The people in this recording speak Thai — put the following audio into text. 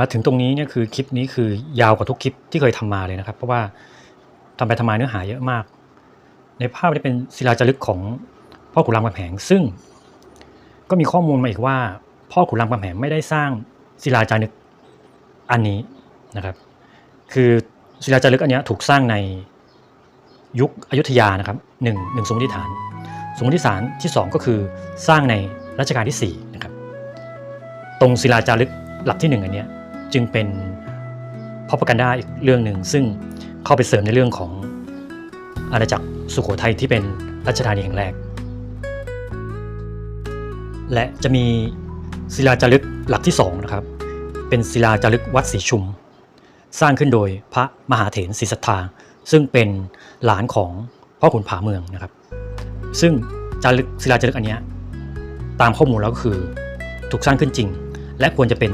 มาถึงตรงนี้เนี่ยคือคลิปนี้คือยาวกว่าทุกคลิปที่เคยทำมาเลยนะครับ เพราะว่าทำไปทำมาเนื้อหาเยอะมาก ในภาพนี้เป็นศิลาจารึกของพ่อขุนรามคำแหงซึ่ง ก็มีข้อมูลมาอีกว่า พ่อขุนรามคำแหงไม่ได้สร้างศิลาจารึกอันนี้นะครับ คือศิลาจารึกอันเนี้ยถูกสร้างในยุคอยุธยานะครับหนึ่งหนึ่งสมมติฐาน สมมติฐานที่สองก็คือสร้างในรัชกาลที่สี่นะครับตรงศิลาจารึกหลักที่หนึ่งอันเนี้ย จึงเป็นพอปกันดาอีกเรื่องหนึ่ง ซึ่งเข้าไปเสริมในเรื่องของอาณาจักรสุโขทัยที่เป็นรัชธานีแห่งแรก และจะมีศิลาจารึกหลักที่สองนะครับเป็นศิลาจารึกวัดศรีชุม สร้างขึ้นโดยพระมหาเถรศรีสัทธา ซึ่งเป็นหลานของพ่อขุนผาเมืองนะครับ ซึ่งจารึกศิลาจารึกอันนี้ตามข้อมูลแล้วก็คือถูกสร้างขึ้นจริง และควรจะเป็น